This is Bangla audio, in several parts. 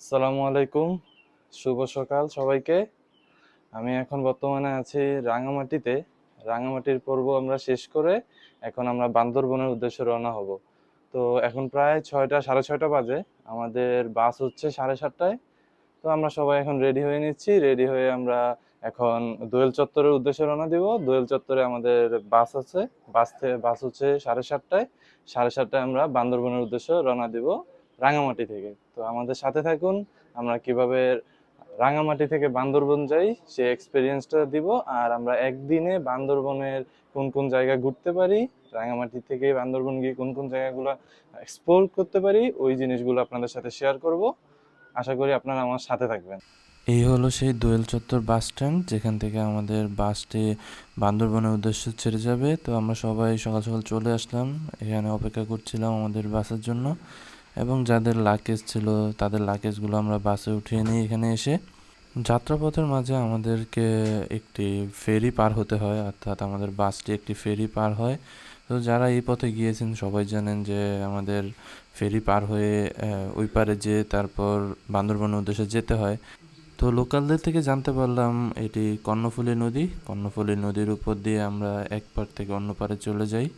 আসসালামু আলাইকুম। শুভ সকাল সবাইকে। আমি এখন বর্তমানে আছি রাঙামাটিতে। রাঙামাটির পর্ব আমরা শেষ করে এখন আমরা বান্দরবনের উদ্দেশ্যে রওনা হব। তো এখন প্রায় ছয়টা, সাড়ে ছয়টা বাজে। আমাদের বাস হচ্ছে সাড়ে সাতটায়। তো আমরা সবাই এখন রেডি হয়ে নিচ্ছি। রেডি হয়ে আমরা এখন দোয়েল চত্বরের উদ্দেশ্যে রওনা দিব। দোয়েল চত্বরে আমাদের বাস আছে। বাস থেকে বাস হচ্ছে সাড়ে সাতটায়। সাড়ে সাতটায় আমরা বান্দরবনের উদ্দেশ্যে রওনা দিব রাঙামাটি থেকে। তো আমাদের সাথে থাকুন, আমরা কীভাবে রাঙামাটি থেকে বান্দরবন যাই, সেই এক্সপিরিয়েন্সটা দিব, আর আমরা একদিনে বান্দরবনের কোন কোন জায়গা ঘুরতে পারি, রাঙামাটি থেকে বান্দরবন গিয়ে কোন কোন জায়গাগুলো এক্সপ্লোর করতে পারি, ওই জিনিসগুলো আপনাদের সাথে শেয়ার করব। আশা করি আপনারা আমার সাথে থাকবেন। এই হলো সেই দোয়েল চত্বর বাস স্ট্যান্ড যেখান থেকে আমাদের বাসটি বান্দরবনের উদ্দেশ্যে ছেড়ে যাবে। তো আমরা সবাই সকাল সকাল চলে আসলাম। এখানে অপেক্ষা করছিলাম আমাদের বাসের জন্য। এবং যাদের লাকেজ ছিল, তাদের লাকেজগুলো আমরা বাসে উঠিয়ে নিই এখানে এসে। যাত্রাপথের মাঝে আমাদেরকে একটি ফেরি পার হতে হয়, অর্থাৎ আমাদের বাসটি একটি ফেরি পার হয়। তো যারা এই পথে গিয়েছেন, সবাই জানেন যে আমাদের ফেরি পার হয়ে ওই পারে যেয়ে তারপর বান্দরবনের উদ্দেশ্যে যেতে হয়। তো লোকালদের থেকে জানতে পারলাম, এটি কর্ণফুলী নদী। কর্ণফুলী নদীর উপর দিয়ে আমরা এক পার থেকে অন্য পারে চলে যাই।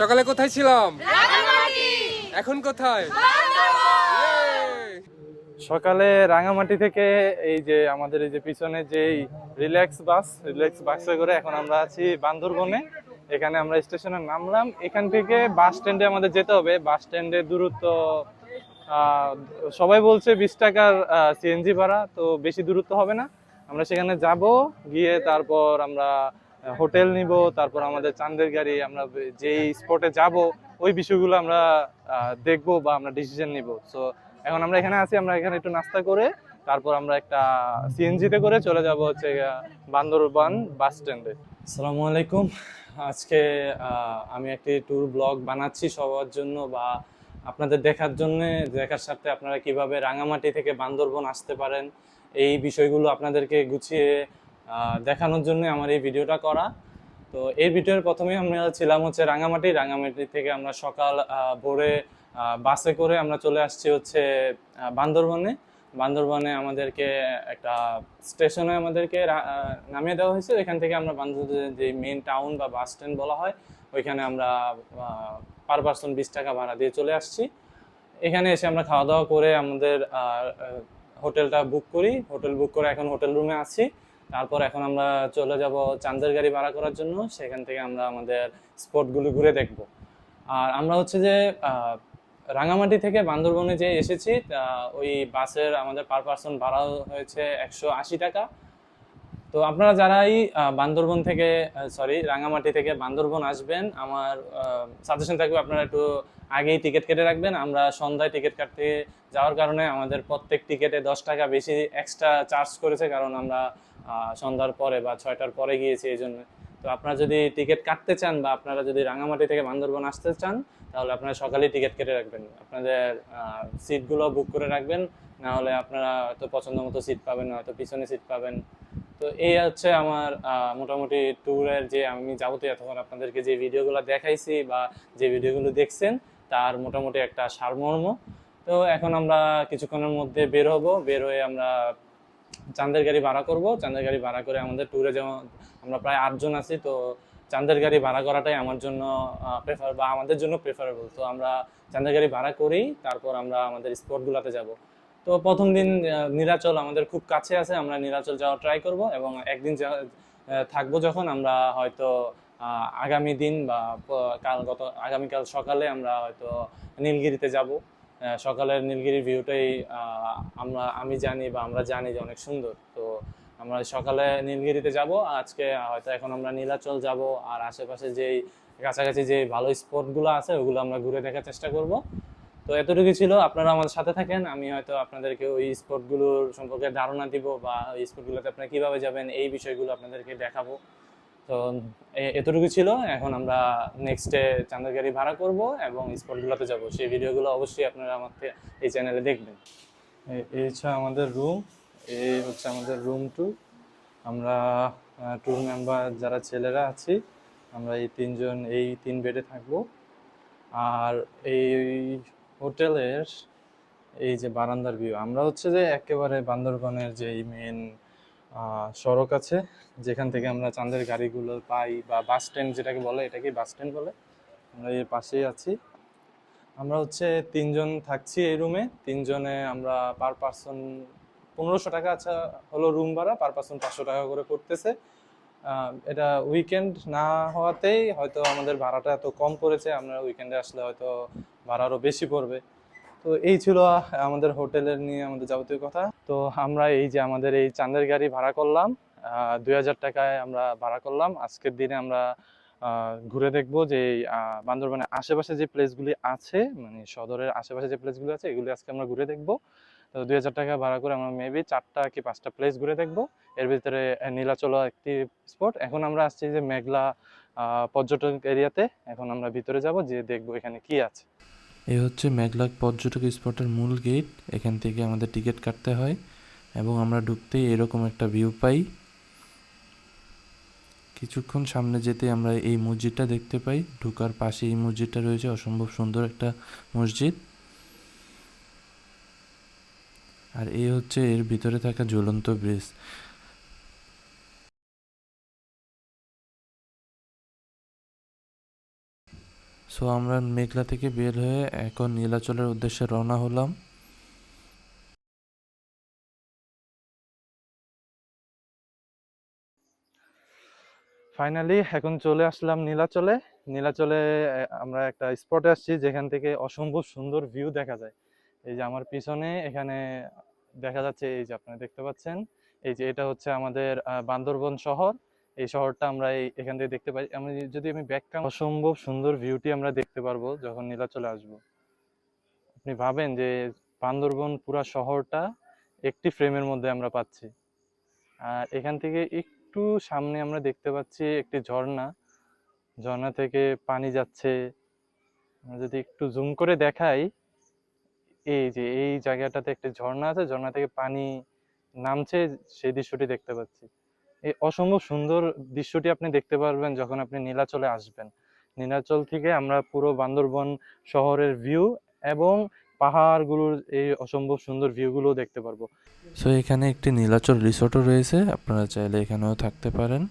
সকালে কোথায় ছিলাম? এখন কোথায়? সকালে রাঙামাটি থেকে এই যে আমাদের এই যে পিছনে যে রিল্যাক্স বাস রিল্যাক্স বাসে করে এখন আমরা আছি বান্দরবনে। এখানে আমরা স্টেশনে নামলাম। এখান থেকে বাস স্ট্যান্ডে আমাদের যেতে হবে। বাস স্ট্যান্ডের দূরত্ব সবাই বলছে বিশ টাকার সিএনজি ভাড়া তো বেশি দূরত্ব হবে না। আমরা সেখানে যাব গিয়ে তারপর আমরা হোটেল নিব, তারপর আমাদের চান্দের গাড়ি, আমরা যেই স্পটে যাব, ওই বিষয়গুলো আমরা দেখব বা আমরা ডিসিশন নিব। সো এখন আমরা এখানে আছি, আমরা এখানে একটু নাস্তা করে, তারপর আমরা একটা সিএনজিতে করে চলে যাব হচ্ছে বান্দরবান বাস স্ট্যান্ডে আসসালামু আলাইকুম। আজকে আমি একটি ট্যুর ব্লগ বানাচ্ছি সবার জন্য বা আপনাদের দেখার জন্য, দেখার সাথে আপনারা কীভাবে রাঙামাটি থেকে বান্দরবন আসতে পারেন, এই বিষয়গুলো আপনাদেরকে গুছিয়ে দেখানোর জন্য আমার এই ভিডিওটা করা। তো এই ভিডিওর প্রথমে আমরা ছিলাম হচ্ছে রাঙামাটি। রাঙামাটি থেকে আমরা সকাল ভোরে বাসে করে আমরা চলে আসছি হচ্ছে বান্দরবনে। বান্দরবনে আমাদেরকে একটা স্টেশনে আমাদেরকে নামিয়ে দেওয়া হয়েছে। এখান থেকে আমরা বান্দরবনের যে মেন টাউন বা বাস স্ট্যান্ড বলা হয়, ওইখানে আমরা পার পার্সন বিশ টাকা ভাড়া দিয়ে চলে আসছি। এখানে এসে আমরা খাওয়া দাওয়া করে আমাদের হোটেলটা বুক করি। হোটেল বুক করে এখন হোটেল রুমে আছি। তারপর এখন আমরা চলে যাব চান্দের গাড়ি ভাড়া করার জন্য। সেখান থেকে আমরা আমাদের স্পটগুলো ঘুরে দেখব। আর আমরা হচ্ছে যে রাঙামাটি থেকে বান্দরবনে যে এসেছি ওই বাসের আমাদের পার পার্সন ভাড়া হয়েছে একশো আশি টাকা। তো আপনারা যারাই বান্দরবন থেকে সরি রাঙামাটি থেকে বান্দরবন আসবেন, আমার সাজেশন থাকবে আপনারা একটু আগেই টিকিট কেটে রাখবেন। আমরা সন্ধ্যায় টিকিট কাটতে যাওয়ার কারণে আমাদের প্রত্যেক টিকিটে দশ টাকা বেশি এক্সট্রা চার্জ করেছে, কারণ আমরা সন্ধ্যার পরে বা ছয়টার পরে গিয়েছি এই জন্য। তো আপনারা যদি টিকিট কাটতে চান বা আপনারা যদি রাঙামাটি থেকে বান্দরবন আসতে চান, তাহলে আপনারা সকালেই টিকিট কেটে রাখবেন। আপনাদের সিটগুলো বুক করে রাখবেন না হলে আপনারা হয়তো পছন্দ মতো সিট পাবেন, হয়তো পিছনে সিট পাবেন। তো এই হচ্ছে আমার মোটামুটি ট্যুরের যে আমি যাবতীয় এতক্ষণ আপনাদেরকে যে ভিডিওগুলো দেখাইছি বা যে ভিডিওগুলো দেখছেন, তার মোটামুটি একটা সারমর্ম। তো এখন আমরা কিছুক্ষণের মধ্যে বের হব। বের হয়ে আমরা চাঁদের গাড়ি ভাড়া করব। চাঁদের গাড়ি ভাড়া করে আমাদের ট্যুরে যেমন আমরা প্রায় আটজন আছি, তো চাঁদের গাড়ি ভাড়া করাটাই আমার জন্য প্রেফার বা আমাদের জন্য প্রেফারেবল তো আমরা চাঁদের গাড়ি ভাড়া করেই তারপর আমরা আমাদের স্পটগুলোতে যাব। তো প্রথম দিন নীলাচল আমাদের খুব কাছে আছে, আমরা নীলাচল যাওয়া ট্রাই করব এবং একদিন থাকব যখন আমরা হয়তো আগামী দিন বা কাল গত, আগামীকাল সকালে আমরা হয়তো নীলগিরিতে যাব। সকালের নীলগিরির ভিউটাই আমরা, আমি জানি বা আমরা জানি যে অনেক সুন্দর। তো আমরা সকালে নীলগিরিতে যাব, আজকে হয়তো এখন আমরা নীলাচল যাব, আর আশেপাশে যেই কাছাকাছি যে ভালো স্পটগুলো আছে, ওগুলো আমরা ঘুরে দেখার চেষ্টা করব। তো এতটুকু ছিল, আপনারা আমাদের সাথে থাকেন, আমি হয়তো আপনাদেরকে ওই স্পটগুলোর সম্পর্কে ধারণা দিব বা ওই স্পটগুলোতে আপনারা কীভাবে যাবেন, এই বিষয়গুলো আপনাদেরকে দেখাবো। তো এতটুকু ছিল। এখন আমরা নেক্সটে চাঁদের গাড়ি ভাড়া করব এবং স্পটগুলোতে যাব। সেই ভিডিওগুলো অবশ্যই আপনারা আমাকে এই চ্যানেলে দেখবেন। এই হচ্ছে আমাদের রুম এই হচ্ছে আমাদের রুম টু আমরা ট্যুর মেম্বার যারা ছেলেরা আছি, আমরা এই তিনজন, এই তিন বেডে থাকব। আর এই হোটেলের, এই যে বারান্দার ভিউ আমরা হচ্ছে যে একেবারে বান্দরবনের যে মেন সড়ক আছে যেখান থেকে আমরা চাঁদের গাড়িগুলো পাই বা বাস স্ট্যান্ড যেটাকে বলে এটাকে বাস স্ট্যান্ড বলে। আমরা এর পাশেই আছি। আমরা হচ্ছে তিনজন থাকছি এই রুমে তিনজনে আমরা পার পার্সন পনেরোশো টাকা আচ্ছা হলো রুম ভাড়া পার পার্সন পাঁচশো টাকা করে আহ, এটা উইকেন্ড না হওয়াতেই হয়তো আমাদের ভাড়াটা এত কম পড়েছে আমরা উইকেন্ডে আসলে হয়তো ভাড়া আরও বেশি পড়বে। তো এই ছিল আমাদের হোটেলের নিয়ে আমাদের যাবতীয় কথা। তো আমরা এই যে আমাদের এই চাঁদের গাড়ি ভাড়া করলাম দুই হাজার টাকায় আমরা ভাড়া করলাম। আজকের দিনে আমরা ঘুরে দেখব যে বান্দরবানের আশেপাশে যে প্লেসগুলি আছে মানে সদরের আশেপাশে যে প্লেসগুলি আছে, এগুলি আজকে আমরা ঘুরে দেখব। তো দুই হাজার টাকা ভাড়া করে আমরা মেবি চারটা কি পাঁচটা প্লেস ঘুরে দেখব। এর ভিতরে নীলাচল একটি স্পট এখন আমরা আসছি যে মেঘলা পর্যটন এরিয়াতে এখন আমরা ভিতরে যাব যে দেখব এখানে কি আছে। এই হচ্ছে মেঘলাক পর্যটক স্পটের মূল গেট। এখান থেকে আমাদের টিকিট কাটতে হয় এবং আমরা ঢুকতেই এরকম একটা ভিউ পাই। কিছুক্ষণ সামনে যেতে আমরা এই মসজিদটা দেখতে পাই। ঢুকার পাশে এই মসজিদটা রয়েছে অসম্ভব সুন্দর একটা মসজিদ। আর এই হচ্ছে এর ভিতরে থাকা ঝুলন্ত ব্রিজ। সো আমরা মেঘলা থেকে বের হয়ে এখন নীলাচলের উদ্দেশ্যে রওনা হলাম। ফাইনালি এখন চলে আসলাম নীলাচলে। নীলাচলে আমরা একটা স্পটে আসছি যেখান থেকে অসম্ভব সুন্দর ভিউ দেখা যায়। এই যে আমার পিছনে, এখানে দেখা যাচ্ছে, এই যে আপনারা দেখতে পাচ্ছেন, এই যে এটা হচ্ছে আমাদের বান্দরবন শহর। এই শহরটা আমরা এখান থেকে দেখতে পাই। আমি যদি আমি ব্যাক অসম্ভব সুন্দর ভিউটি আমরা দেখতে পারব যখন নীলাচলে আসব। আপনি ভাবেন যে বান্দরবন পুরা শহরটা একটি ফ্রেমের মধ্যে আমরা পাচ্ছি। আর এখান থেকে একটু সামনে আমরা দেখতে পাচ্ছি একটি ঝর্ণা। ঝর্ণা থেকে পানি যাচ্ছে। যদি একটু জুম করে দেখাই, এই যে এই জায়গাটাতে একটি ঝর্ণা আছে, ঝর্ণা থেকে পানি নামছে, সেই দৃশ্যটি দেখতে পাচ্ছি। এই অসম্ভব সুন্দর দৃশ্যটি আপনি দেখতে পারবেন যখন আপনি নীলাচলে আসবেন। নীলাচল থেকে আমরা পুরো বান্দরবন শহরের ভিউ এবং পাহাড়গুলোর এই অসম্ভব সুন্দর ভিউগুলো দেখতে পারব। সো এখানে একটি নীলাচল রিসোর্টও রয়েছে, আপনারা চাইলে এখানেও থাকতে পারেন।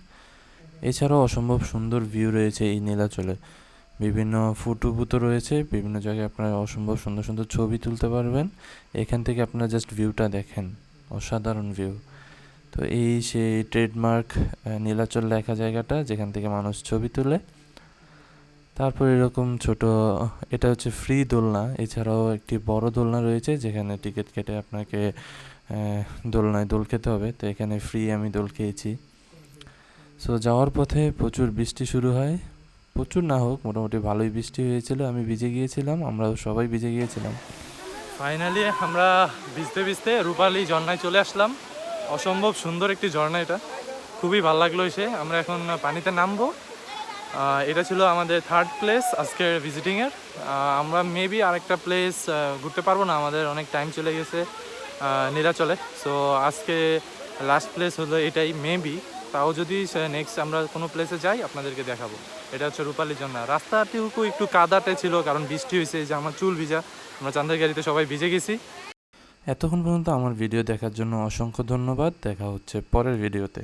এছাড়াও অসম্ভব সুন্দর ভিউ রয়েছে এই নীলাচলে। বিভিন্ন ফুটুপুতো রয়েছে, বিভিন্ন জায়গায় আপনারা অসম্ভব সুন্দর সুন্দর ছবি তুলতে পারবেন। এখান থেকে আপনারা জাস্ট ভিউটা দেখেন, অসাধারণ ভিউ তো এই সেই ট্রেডমার্ক নীলাচল লেখা জায়গাটা, যেখান থেকে মানুষ ছবি তোলে। তারপর এরকম ছোট, এটা হচ্ছে ফ্রি দোলনা, এছাড়াও একটি বড় দোলনা রয়েছে, যেখানে টিকিট কেটে আপনাকে দোলনায় দোল খেতে হবে। তো এখানে ফ্রি আমি দোল খেয়েছি। সো যাওয়ার পথে প্রচুর বৃষ্টি শুরু হয়। প্রচুর না হোক, মোটামুটি ভালোই বৃষ্টি হয়েছিল। আমি ভিজে গিয়েছিলাম, আমরাও সবাই ভিজে গিয়েছিলাম। ফাইনালি আমরা ভিজতে ভিজতে রূপালী ঝর্ণায় চলে আসলাম। অসম্ভব সুন্দর একটি ঝর্ণা এটা। খুবই ভালো লাগল এসে। আমরা এখন পানিতে নামবো। এটা ছিল আমাদের থার্ড প্লেস আজকের ভিজিটিংয়ের আমরা মেবি আরেকটা প্লেস ঘুরতে পারব না। আমাদের অনেক টাইম চলে গেছে আহ, নীলাচলে সো আজকে লাস্ট প্লেস হলো এটাই মেবি তাও যদি নেক্সট আমরা কোনো প্লেসে যাই আপনাদেরকে দেখাবো। এটা হচ্ছে রূপালী ঝর্ণা। রাস্তাটুকু একটু কাদাটে ছিল কারণ বৃষ্টি হয়েছে যে আমার চুল ভিজা। আমরা চান্দের গাড়িতে সবাই ভিজে গেছি। এতক্ষণ পর্যন্ত আমার ভিডিও দেখার জন্য অসংখ্য ধন্যবাদ। দেখা হচ্ছে পরের ভিডিওতে।